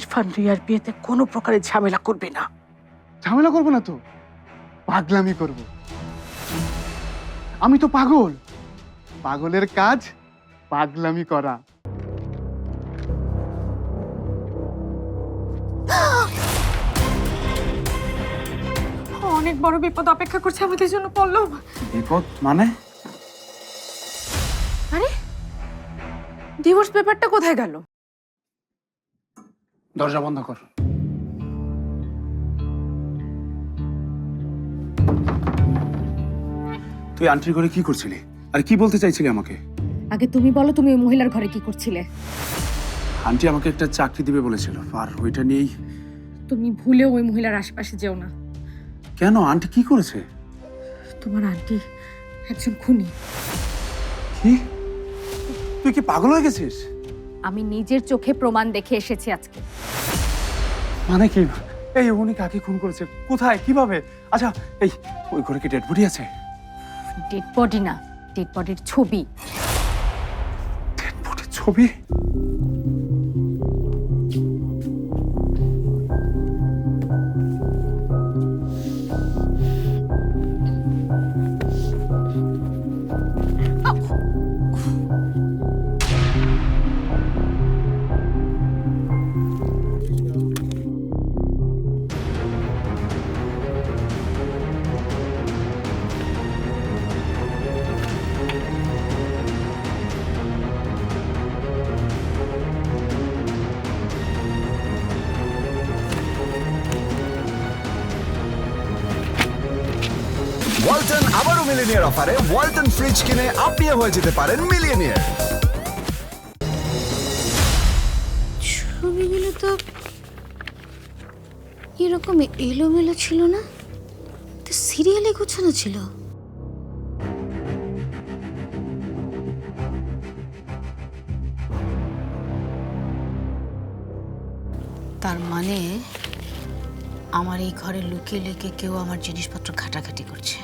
ইরফান রিয়ার বিয়েতে কোনো প্রকারের ঝামেলা করবে না। ঝামেলা করব না তো? পাগলামি করব। আমি তো পাগল। পাগলের কাজ পাগলামি করা। অনেক বড় বিপদ অপেক্ষা করছে আমাদের জন্য পল্লব। বিপদ মানে? আরে ডিভোর্স পেপারটা কোথায় গেল? দরজা বন্ধ কর। তুই আন্ট্রি করে কি করছিলি? আর কি বলতে চাইছিলি আমাকে? আগে তুমি বলো তুমি ওই মহিলার ঘরে কি করছিলে? আন্টি আমাকে একটা চাকরি দিবে বলেছিল আর ওইটা নিয়েই তুমি ভুলেও ওই মহিলার আশেপাশে যেও না। কেন? আন্টি কি করেছে? তোমার আন্টি একজন খুনি। কি? তুই কি পাগল হয়ে গেছিস? আমি নিজের চোখে প্রমাণ দেখে এসেছি আজকে। মানে কি? এই উনি কাকে খুন করেছে? কোথায়? কীভাবে? আচ্ছা এই ওই ঘরে কি ডেড বডি আছে? ডেড বডি না ডেড বডির ছবি। ডেড বডির ছবি? মিলিনিয়ার অফারে ওয়ালটন ফ্রিজ কিনে আপনিও হয়ে যেতে পারেন মিলিয়নিয়ার ছবিগুলো তো এরকম এলোমেলো ছিল না? তো সিরিয়ালে গোছানো ছিল। তার মানে আমার এই ঘরে লুকিয়ে লুকিয়ে কেউ আমার জিনিসপত্র ঘাটাঘাটি করছে।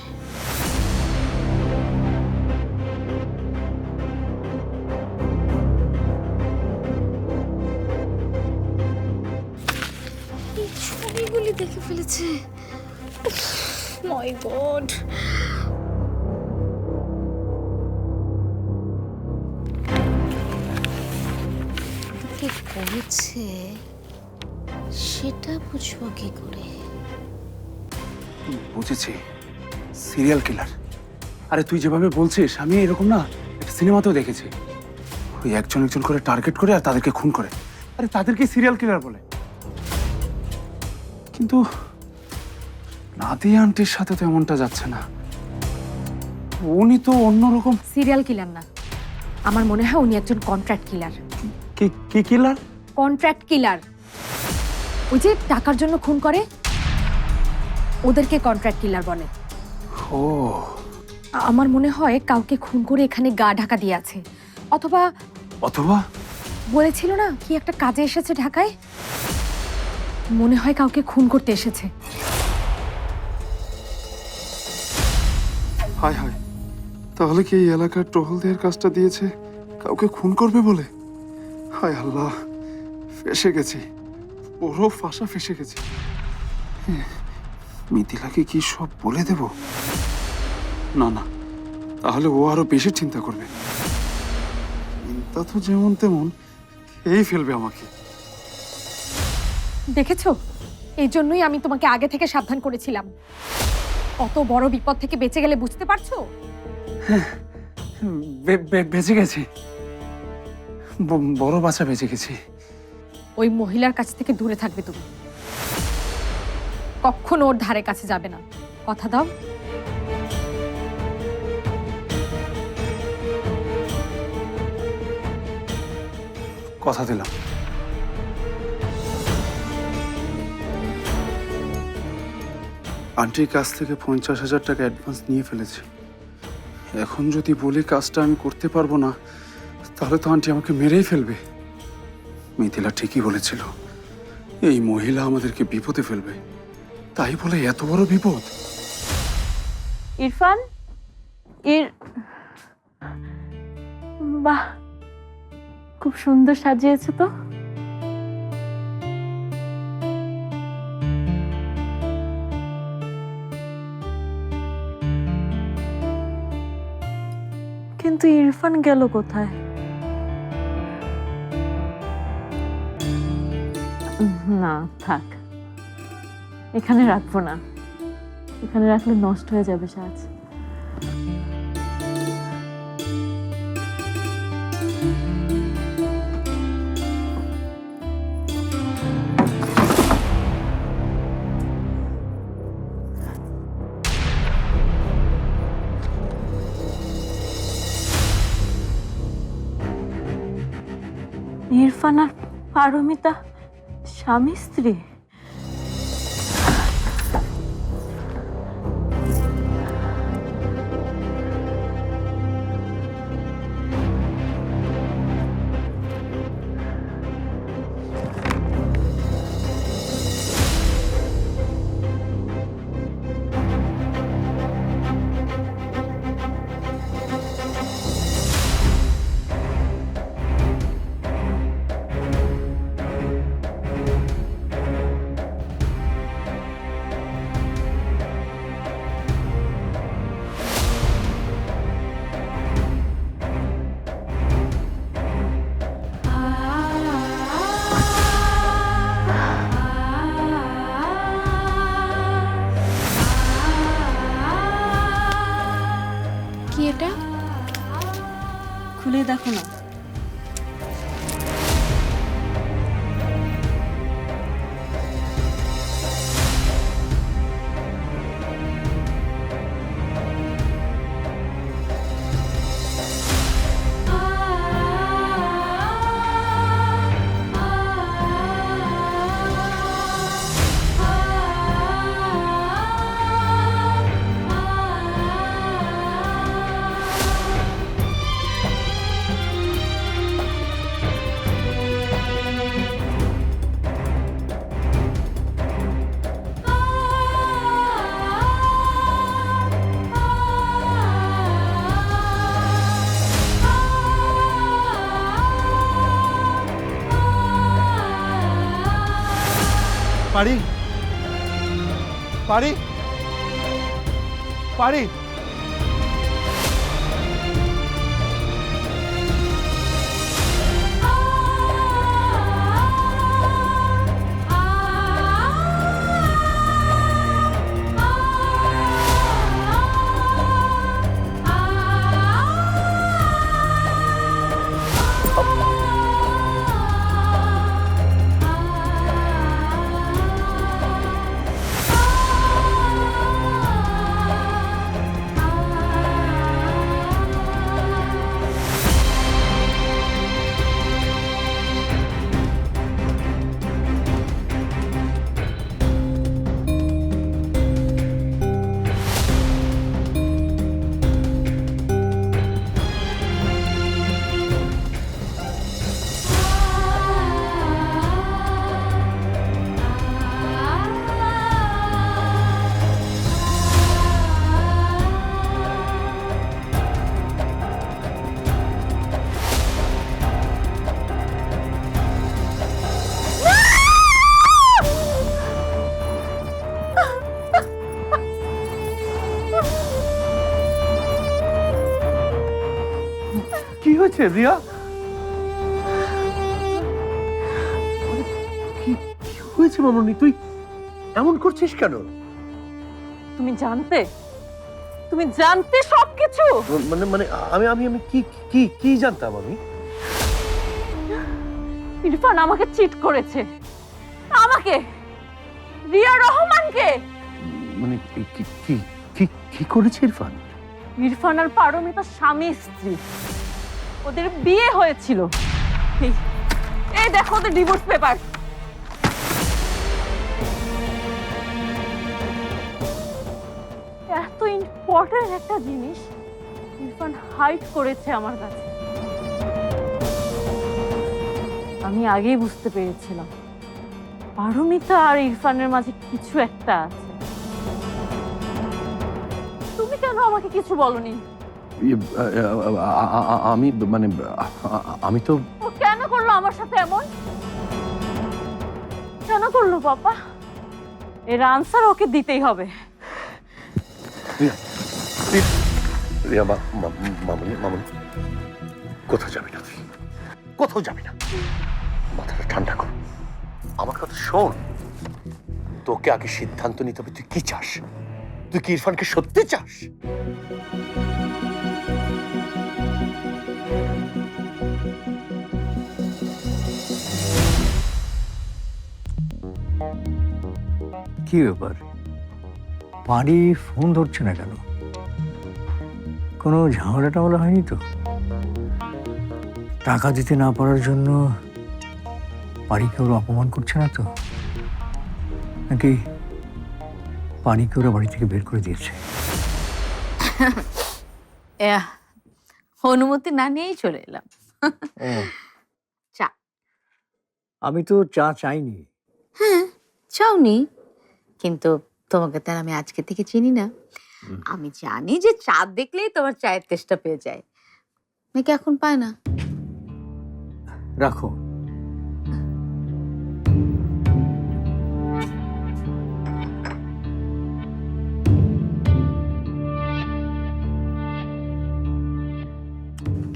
ফেলেছে মাই গড কে করেছে? সেটা বুঝব কি করে? বুঝেছি। Serial killer. আরে তুই যেভাবে বলছিস আমি এরকম না একটা সিনেমাতেও দেখেছি। ওই একজন একজন করে টার্গেট করে আর তাদেরকে খুন করে। আরে তাদেরকে সিরিয়াল কিলার বলে। কিন্তু নাদিয়া আন্টির সাথে তো এমনটা যাচ্ছে না। উনি তো অন্যরকম সিরিয়াল কিলার না। আমার মনে হয় উনি একজন কন্ট্রাক্ট কিলার কি কি কিলার? কন্ট্রাক্ট কিলার ওই যে টাকার জন্য খুন করে ওদেরকে কন্ট্রাক্ট কিলার বলে। ও। আমার মনে হয় কাউকে খুন করে এখানে গা ঢাকা দিয়ে আছে। অথবা অথবা? বলেছিল না কি একটা কাজে এসেছে ঢাকায়? মনে হয় কাউকে খুন করতে এসেছে। হায় হায়। তাহলে কি এই এলাকার টহলদের কাজটা দিয়েছে? কাউকে খুন করবে বলে? হায় আল্লাহ, ফেসে গেছি। বড় ফাঁসা ফেসে গেছি। মিথিলাকে কি সব বলে দেব? না না, তাহলে ও আরও বেশি চিন্তা করবে। চিন্তা তো যেমন তেমন এই ফেলবে আমাকে। দেখেছ? এই জন্যই আমি তোমাকে আগে থেকে সাবধান করেছিলাম। কত বড় বিপদ থেকে বেঁচে গেলে বুঝতে পারছ? বে- বে- বেঁচে গেছি। ব- বড় বাচ্চা বেঁচে গেছি। ওই মহিলার কাছ থেকে দূরে থাকবে তুমি। কখনো ওর ধারে কাছে যাবে না। কথা দাও। কথা দিলাম। আন্টির কাছ থেকে পঞ্চাশ হাজার টাকা অ্যাডভান্স নিয়ে ফেলেছি। এখন যদি বলি কাজটা আমি করতে পারব না, তাহলে তো আন্টি আমাকে মেরেই ফেলবে। মিথিলা ঠিকই বলেছিল, এই মহিলা আমাদেরকে বিপদে ফেলবে। তাই বলে এত বড় বিপদ? ইরফান? ইর বাহ, খুব সুন্দর সাজিয়েছে তো। কিন্তু ইরফান গেল কোথায়? না, থাক। এখানে রাখব না। এখানে রাখলে নষ্ট হয়ে যাবে, সাজ। ইরফান আর পারমিতা স্বামী স্ত্রী? পারি? পারি? পারি? হয়েছে রিয়া কি হয়েছে মামনি? তুই এমন করছিস কেন? তুমি জানতে? তুমি জানতে সবকিছু? মানে মানে আমি আমি আমি কি কি কি জানতাম আমি? ইরফান আমাকে চিট করেছে। আমাকে? রিয়া রহমানকে? মানে কি কি কি করেছে ইরফান? ইরফান আর পারমিতা স্বামী স্ত্রী। ওদের বিয়ে হয়েছিল। এই এই দেখো ওদের ডিভোর্স পেপার এত ইম্পর্টেন্ট একটা জিনিস ইরফান হাইড করেছে আমার কাছে। আমি আগেই বুঝতে পেরেছিলাম। পারমিতা আর ইরফানের মাঝে কিছু একটা আছে। তুমি কেন আমাকে কিছু বলনি? আমি মানে আমি তো ও কেন করল আমার সাথে এমন? কেন করল বাবা এর আনসার ওকে দিতেই হবে। রিয়া মামনি কোথাও যাবি না তুই? কোথাও যাবি না। মাথাটা ঠান্ডা কর। আমার কথা শোন। তোকে আগে সিদ্ধান্ত নিতে হবে তুই কি চাস? তুই কি ইরফানকে সত্যি চাস? কি ব্যাপার? বাড়ি ফোন ধরছে না কেন? কোনো ঝামেলা টামেলা হয়নি তো? টাকা দিতে না পারার জন্য বাড়িকে ওরা অপমান করছে না তো? নাকি বাড়িকে ওরা বাড়ি থেকে বের করে দিয়েছে? অনুমতি না নিয়েই চলে এলাম। চা। আমি তো চা চাইনি। হ্যাঁ চাওনি। কিন্তু তোমাকে তার আমি আজকে থেকে চিনি না। আমি জানি যে চাঁদ দেখলেই তোমার চায়ের তেষ্টা পেয়ে যায়। নাকি এখন পায় না। রাখো।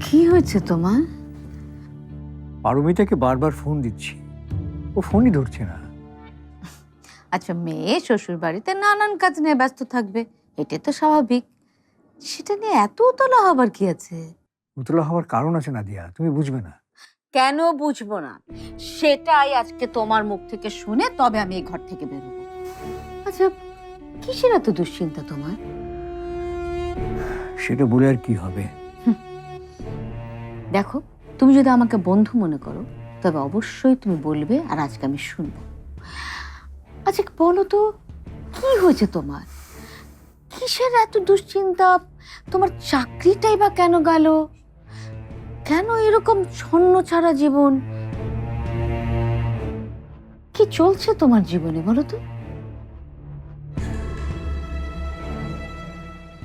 কি হয়েছে তোমার? পারমিতাকে বারবার ফোন দিচ্ছি। ও ফোনই ধরছে না। আচ্ছা মেয়ে শ্বশুর বাড়িতে নানান কাজ নিয়ে ব্যস্ত থাকবে এটা তো স্বাভাবিক। সেটা নিয়ে এত উতলা হবার কি আছে? উতলা হওয়ার কারণ আছে না নাদিয়া তুমি বুঝবে না। কেন বুঝব না? সেটাই আজকে তোমার মুখ থেকে শুনে তবে আমি এই ঘর থেকে বেরোবো। আচ্ছা কিসের এত দুশ্চিন্তা তোমার? সেটা বলে আর কি হবে? দেখো তুমি যদি আমাকে বন্ধু মনে করো তবে অবশ্যই তুমি বলবে আর আজকে আমি শুনব। আচ্ছা বলো তো, কি হয়েছে তোমার? কিসের এত দুশ্চিন্তা? তোমার চাকরিটাই বা কেন গেল? কেন এরকম ছন্ন ছাড়া জীবন? কি চলছে তোমার জীবনে, বলো তো?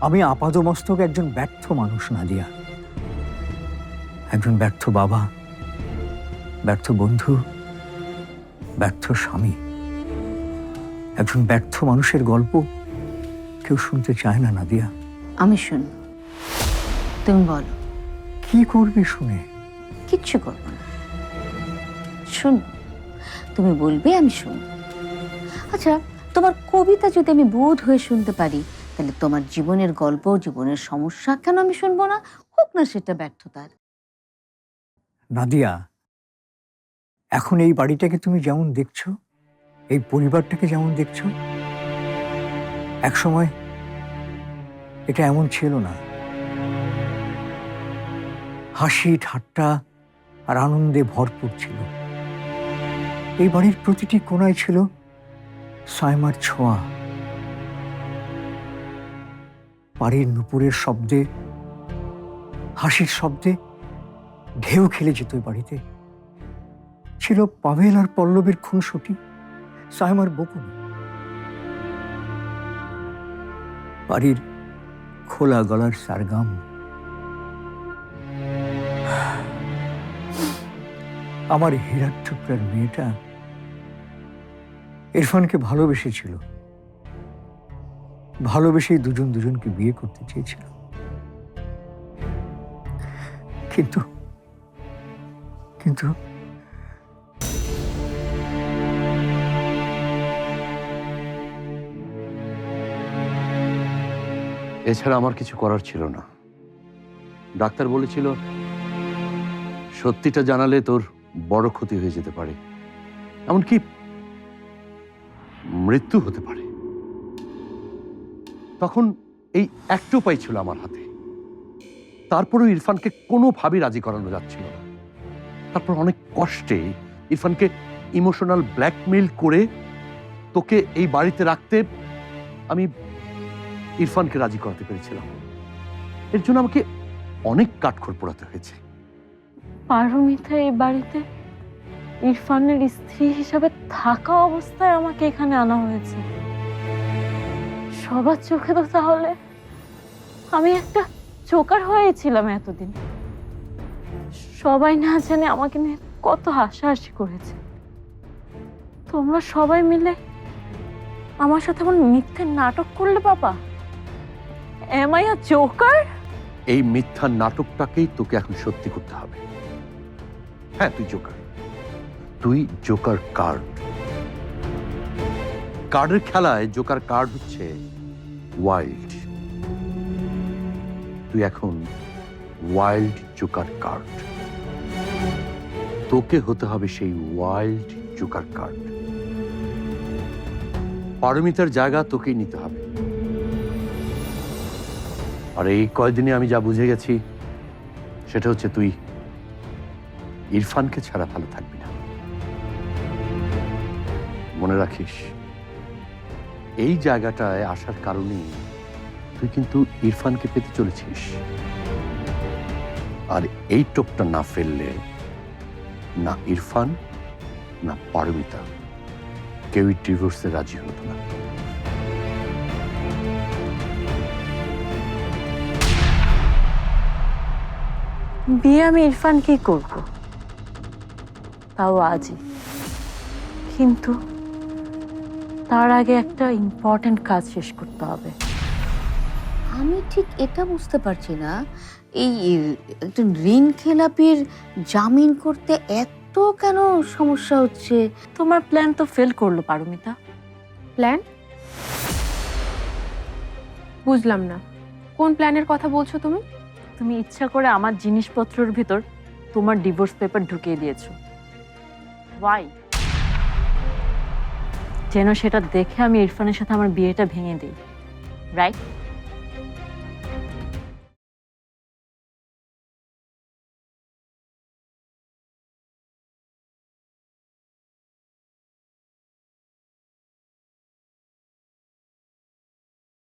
আমি আপাদমস্তক একজন ব্যর্থ মানুষ নাদিয়া একজন ব্যর্থ বাবা, ব্যর্থ বন্ধু, ব্যর্থ স্বামী। একজন ব্যর্থ মানুষের গল্প কেউ শুনতে চায় না নাদিয়া। আমি শুনব তুমি বলো। কি করবে শুনে? কিচ্ছু করব না। শুনব তুমি বলবে আমি শুনব আচ্ছা তোমার কবিতা যদি আমি বোধ হয়ে শুনতে পারি তাহলে তোমার জীবনের গল্প জীবনের সমস্যা কেন আমি শুনব না? হোক না সেটা ব্যর্থতার। নাদিয়া এখন এই বাড়িটাকে তুমি যেমন দেখছ এই পরিবারটাকে যেমন দেখছ, একসময় এটা এমন ছিল না। হাসি, ঠাট্টা আর আনন্দে ভরপুর ছিল। এই বাড়ির প্রতিটি কোনায় ছিল সাইমার ছোঁয়া। বাড়ির নুপুরের শব্দে, হাসির শব্দে ঢেউ খেলে যেত বাড়িতে। ছিল পাভেল আর পল্লবের খুনসুটি। সাইমার বকুন। বাড়ির খোলা গলার সারগাম। আমার হীরার টুকরার মেয়েটা ইরফানকে ভালোবেসেছিল। ভালোবেসেই দুজন দুজনকে বিয়ে করতে চেয়েছিল। কিন্তু কিন্তু এছাড়া আমার কিছু করার ছিল না। ডাক্তার বলেছিল, সত্যিটা জানালে তোর বড় ক্ষতি হয়ে যেতে পারে। এমনকি মৃত্যু হতে পারে। তখন এই একটা উপায় ছিল আমার হাতে। তারপরেও ইরফানকে কোনোভাবেই রাজি করানো যাচ্ছিল না। তারপর অনেক কষ্টে ইরফানকে ইমোশনাল ব্ল্যাকমেইল করে তোকে এই বাড়িতে রাখতে আমি ইরফানকে রাজি করাতে পেরেছিলাম। এর জন্য আমাকে অনেক কাঠখড় পোড়াতে হয়েছে। পারমিতা, এই বাড়িতে ইরফানের স্ত্রী হিসাবে থাকা অবস্থায় আমাকে এখানে আনা হয়েছে। সবার চোখে তো তাহলে আমি একটা চোকার হয়েছিলাম এতদিন। সবাই না জানে আমাকে নিয়ে কত হাসাহাসি করেছে। তোমরা সবাই মিলে আমার সাথে এমন মিথ্যে নাটক করলে বাবা এম আই আ চোকার এই মিথ্যা নাটকটাকেই তোকে এখন সত্যি করতে হবে। হ্যাঁ তুই জোকার তুই জোকার কার্ড কার্ডের খেলায় জোকার কার্ড হচ্ছে ওয়াইল্ড তুই এখন ওয়াইল্ড জোকার কার্ড তোকে হতে হবে সেই ওয়াইল্ড জোকার কার্ড পারমিতার জায়গা তোকেই নিতে হবে। আর এই কয়দিনে আমি যা বুঝে গেছি, সেটা হচ্ছে তুই ইরফানকে ছাড়া ভালো থাকবি না। মনে রাখিস, এই জায়গাটায় আসার কারণে তুই কিন্তু ইরফানকে পেতে চলেছিস। আর এই টোপটা না ফেললে না ইরফান, না পারমিতা, কেউই ডিভোর্সে রাজি হতো না। বিয়ে আমি ইরফানকেই করব? তাও আজই। কিন্তু তার আগে একটা ইম্পর্ট্যান্ট কাজ শেষ করতে হবে। আমি ঠিক এটা বুঝতে পারছি না। এই একজন ঋণ খেলাপির জামিন করতে এত কেন সমস্যা হচ্ছে? তোমার প্ল্যান তো ফেল করল পারমিতা। প্ল্যান বুঝলাম না। কোন প্ল্যানের কথা বলছো তুমি? তুমি ইচ্ছা করে আমার জিনিসপত্রের ভিতর তোমার ডিভোর্স পেপার ঢুকিয়ে দিয়েছ। ওয়াই যেন সেটা দেখে আমি ইরফানের সাথে আমার বিয়েটা ভেঙে দিই। রাইট